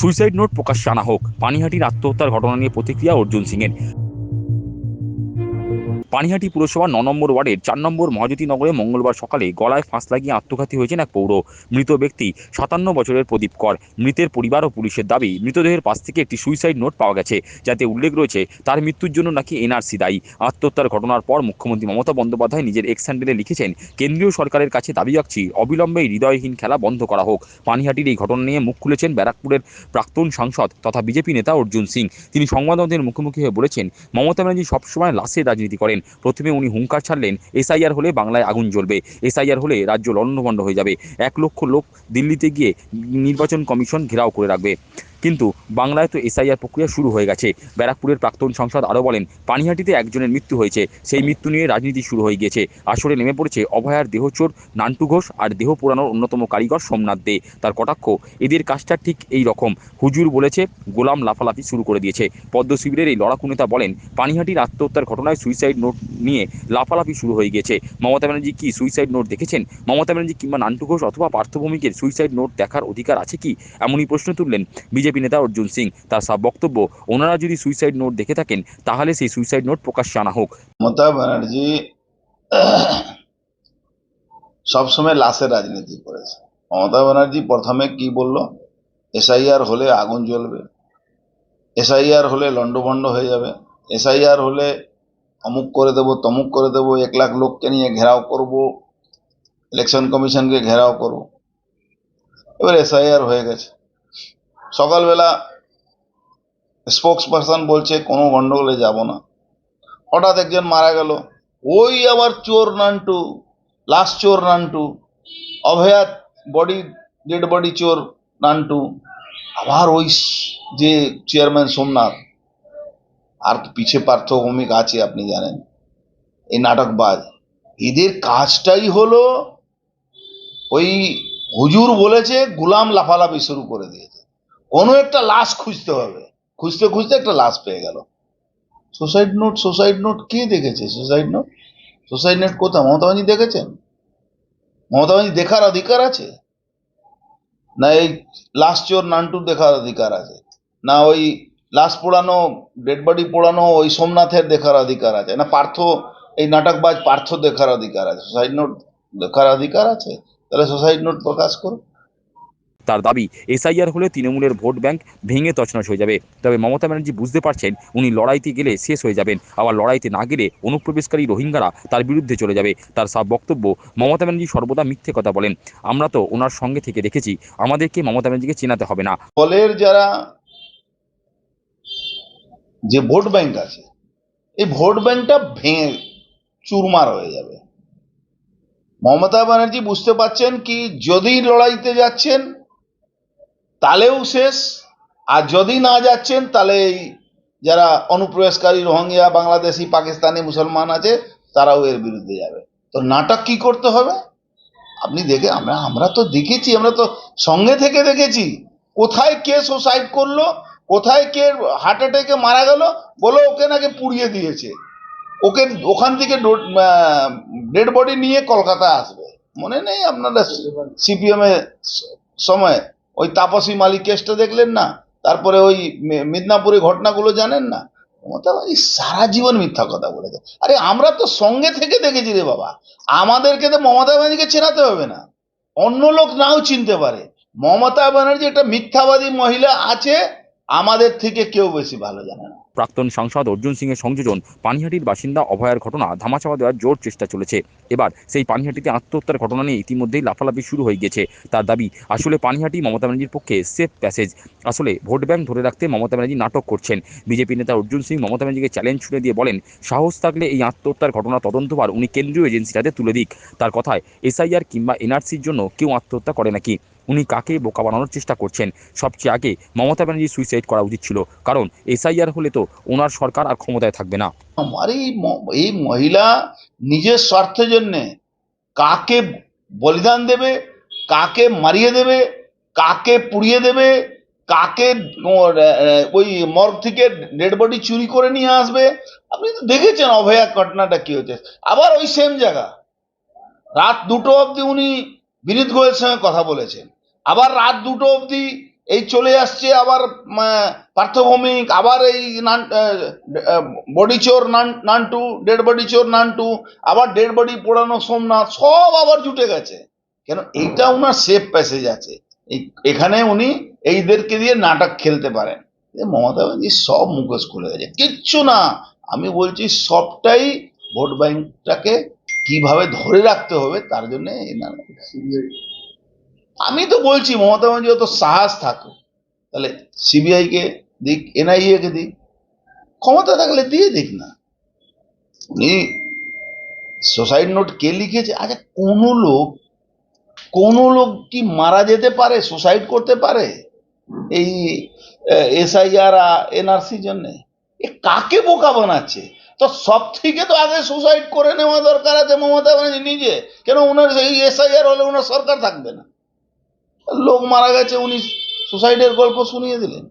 Suicide note প্রকাশ্যে আনা হোক। পানিহাটির আত্মহত্যার ঘটনা নিয়ে প্রতিক্রিয়া অর্জুন সিংয়ের। পানিহাটি পুরসভার ন নম্বর ওয়ার্ডের চার নম্বর মহাজ্যোতি নগরে মঙ্গলবার সকালে গলায় ফাঁস লাগিয়ে আত্মঘাতী হয়েছেন এক পৌর। মৃত ব্যক্তি সাতান্ন বছরের প্রদীপ কর। মৃতের পরিবার ও পুলিশের দাবি, মৃতদেহের পাশ থেকে একটি সুইসাইড নোট পাওয়া গেছে, যাতে উল্লেখ রয়েছে তার মৃত্যুর জন্য নাকি এনআরসি দায়ী। আত্মহত্যার ঘটনার পর মুখ্যমন্ত্রী মমতা বন্দ্যোপাধ্যায় নিজের এক্স হ্যান্ডেলে লিখেছেন, কেন্দ্রীয় সরকারের কাছে দাবি রাখছি, অবিলম্বে হৃদয়হীন খেলা বন্ধ করা হোক। পানিহাটির এই ঘটনা নিয়ে মুখ খুলেছেন ব্যারাকপুরের প্রাক্তন সাংসদ তথা বিজেপি নেতা অর্জুন সিং। তিনি সংবাদমাধ্যমের মুখোমুখি হয়ে বলেছেন, মমতা ব্যানার্জি সবসময় লাশের রাজনীতি করেন প্রথমে উনি হুঙ্কার ছাড়লেন, এসআইআর হলে বাংলায় আগুন জ্বলবে, এসআইআর হলে রাজ্য লণ্ডভণ্ড হয়ে যাবে। এক লক্ষ লোক দিল্লিতে গিয়ে নির্বাচন কমিশন ঘেরাও করে রাখবে। কিন্তু বাংলায় তো এসআইআর প্রক্রিয়া শুরু হয়ে গেছে। ব্যারাকপুরের প্রাক্তন সাংসদ আরও বলেন, পানিহাটিতে একজনের মৃত্যু হয়েছে। সেই মৃত্যু নিয়ে রাজনীতি শুরু হয়ে গিয়েছে। আসরে নেমে পড়েছে অভয়ার দেহচোর নান্টু ঘোষ আর দেহ পোড়ানোর অন্যতম কারিগর সোমনাথ দে। তার কটাক্ষ, এদের কাজটা ঠিক এই রকম। হুজুর বলেছে, গোলাম লাফালাফি শুরু করে দিয়েছে। পদ্ম শিবিরের এই লড়াকু নেতা বলেন, পানিহাটির আত্মহত্যার ঘটনায় সুইসাইড নোট নিয়ে লাফালাফি শুরু হয়ে গিয়েছে। মমতা ব্যানার্জি কি সুইসাইড নোট দেখেছেন? মমতা ব্যানার্জি কিংবা নান্টু ঘোষ অথবা পার্থভূমিকের সুইসাইড নোট দেখার অধিকার আছে কি? এমনই প্রশ্ন তুললেন বিজেপি নেতা অর্জুন সিং। তার সব বক্তব্য ওনারা যদি সুইসাইড নোট দেখে থাকেন, তাহলে সেই সুইসাইড নোট প্রকাশ্যে আনা হোক। মমতা ব্যানার্জি সবসময় লাশের রাজনীতি করেছে। মমতা ব্যানার্জি প্রথমে কি বলল? এসআইআর হলে আগুন জ্বলবে। এসআইআর হলে লন্ডভন্ড হয়ে যাবে। এসআইআর হলে অমুক করে দেব, তমুক করে দেব, এক লাখ লোককে নিয়ে ঘেরাও করব, ইলেকশন কমিশনকে ঘেরাও করব। এবার এসআইআর হয়ে গেছে। সকালবেলা স্পোক্স পারসন বলছে, কোনো গন্ডগোলে যাব না। হঠাৎ একজন মারা গেল। ওই আবার চোর নান্টু লাস্ট চোর Nantu Abhaya body, dead body চোর নান্টু, আবার ওই যে চেয়ারম্যান সোমনাথ, আর পিছে পার্থ ভৌমিক আছে, আপনি জানেন। এই নাটকবাজ। এদের কাজটাই হলো, ওই হুজুর বলেছে, গুলাম লাফালাফি শুরু করে দিয়েছে। কোনো একটা লাশ খুঁজতে হবে। খুঁজতে খুঁজতে একটা লাশ পেয়ে গেল। সুসাইড নোট সুসাইড নোট কে দেখেছে? সুসাইড নোট সুসাইড নোট কোথাও মমতা ব্যানার্জি দেখেছেন? মমতা ব্যানার্জি দেখার অধিকার আছে? না, এই লাশ চোর নান্টুর দেখার অধিকার আছে? না, ওই লাশ পোড়ানো ডেড বডি পোড়ানো, ওই সোমনাথের দেখার অধিকার আছে? না, পার্থ, এই নাটকবাজ পার্থ দেখার অধিকার আছে? সুসাইড নোট দেখার অধিকার আছে? তাহলে সুসাইড নোট প্রকাশ করো তার দাবি, এসআইআর হলে তৃণমূলের ভোট ব্যাংক ভেঙে তছনছ হয়ে যাবে। তবে মমতা ব্যানার্জি বুঝতে পারছেন, উনি লড়াইতে গেলে শেষ হয়ে যাবেন। আবার লড়াইতে না গেলে অনুপ্রবেশকারী রোহিঙ্গারা তার বিরুদ্ধে চলে যাবে। তার সব বক্তব্য মমতা ব্যানার্জি সর্বদা মিথ্যে কথা বলেন। আমরা তো ওনার সঙ্গে থেকে দেখেছি, আমাদেরকে মমতা ব্যানার্জিকে চেনাতে হবে না। দলের যারা যে ভোট ব্যাংক আছে, এই ভোট ব্যাংকটা ভেঙে চুরমার হয়ে যাবে। মমতা ব্যানার্জি বুঝতে পারছেন কি, যদি লড়াইতে যাচ্ছেন তাহলেও শেষ। আর যদি না যাচ্ছেন, তাহলে এই যারা অনুপ্রবেশকারী রোহিঙ্গা, বাংলাদেশি, পাকিস্তানি, মুসলমান আছে, তারাও এর বিরুদ্ধে যাবে। তো নাটক কি করতে হবে? আপনি দেখে, আমরা আমরা তো দেখেছি, আমরা তো সঙ্গে থেকে দেখেছি। কোথায় কে সুসাইড করল, কোথায় কে হার্ট অ্যাটাকে মারা গেল, বলো ওকে নাকি পুড়িয়ে দিয়েছে। ওকে ওখান থেকে ডেড বডি নিয়ে কলকাতা আসবে। মনে নেই আপনারা সিপিএম এর সময়? ওই তাপসী মালিক কেসটা দেখলেন না? তারপরে ওই মিদনাপুরের ঘটনাগুলো জানেন না? মমতা সারা জীবন মিথ্যা কথা বলেছে। আরে আমরা তো সঙ্গে থেকে দেখেছি রে বাবা। আমাদেরকে তো মমতা ব্যানার্জিকে চেনাতে হবে না। অন্য লোক নাও চিনতে পারে। মমতা ব্যানার্জি একটা মিথ্যাবাদী মহিলা আছে, আমাদের থেকে কেউ বেশি ভালো জানে না। প্রাক্তন সাংসদ অর্জুন সিং এর সংযোজন পানিহাটির বাসিন্দা অভয়ার ঘটনা ধামাচাপা দেওয়ার জোর চেষ্টা চলেছে। এবার সেই পানিহাটিতে আত্মহত্যার ঘটনা নিয়ে ইতিমধ্যেই লাফালাফি শুরু হয়ে গেছে। তার দাবি, আসলে পানিহাটি মমতা ব্যানার্জির পক্ষে সেফ প্যাসেজ আসলে ভোট ব্যাংক ধরে রাখতে মমতা ব্যানার্জি নাটক করছেন। বিজেপি নেতা অর্জুন সিং মমতা ব্যানার্জিকে চ্যালেঞ্জ ছুড়ে দিয়ে বলেন, সাহস থাকলে এই আত্মহত্যার ঘটনা তদন্তভার উনি কেন্দ্রীয় এজেন্সিটাতে তুলে দিক। তার কথায় এসআইআর কিংবা এনআরসির জন্য কেউ আত্মহত্যা করে নাকি? উনি কাকে বোকা বানানোর চেষ্টা করছেন? সবচেয়ে আগে মমতা ব্যানার্জি সুইসাইড করা উচিত ছিল। কারণ এসআইআর হলে তো ওনার সরকার আর ক্ষমতায় থাকবে না। আমার এই মহিলা নিজের স্বার্থের জন্যে কাকে বলিদান দেবে, কাকে মারিয়ে দেবে, কাকে পুড়িয়ে দেবে, কাকে ওই মর্গ থেকে ডেড বডি চুরি করে নিয়ে আসবে। আপনি তো দেখেছেন অভয়া ঘটনাটা কি হচ্ছে আবার ওই সেম জায়গা। রাত দুটো অবধি উনি বিনীত গোয়েলের সঙ্গে কথা বলেছেন। আবার রাত দুটো অবধি এই চলে আসছে আবার পার্থভৌমিক আবার এই নান বডি চোর, নান, নানটু, ডেড বডি চোর, নানটু, আবার ডেড বডি পোড়ানো সোমনাথ, সব আবার জুটে গেছে। কেন? এইটা ওনার সেফ প্যাসেজ আছে। এখানে উনি এইদেরকে দিয়ে নাটক খেলতে পারেন। মমতা ব্যানার্জি সব মুখোশ খুলে গেছে। কিচ্ছু না। আমি বলছি সবটাই ভোট ব্যাংকটাকে কীভাবে ধরে রাখতে হবে, তার জন্য আমি তো বলছি, মমতা ব্যানার্জি তো সাহস থাকুক। তাহলে সিবিআই কে দিক এনআইএ কে দিক, ক্ষমতা থাকলে দিয়ে দিক না। উনি সুসাইড নোট কে লিখেছে? আচ্ছা কোনো লোক কোনো লোক কি মারা যেতে পারে সুসাইড করতে পারে? এই এসআইআর এনআরসির জন্য? এ কাকে বোকা বানাচ্ছে? তো সব থেকে তো আগে সুসাইড করে নেওয়া দরকার আছে মমতা ব্যানার্জি নিজে। কেন ওনার এই এসআইআর হলে ওনার সরকার থাকবে না? লোক মারা গেছে উনি সুসাইডের গল্প শুনিয়ে দিলেন।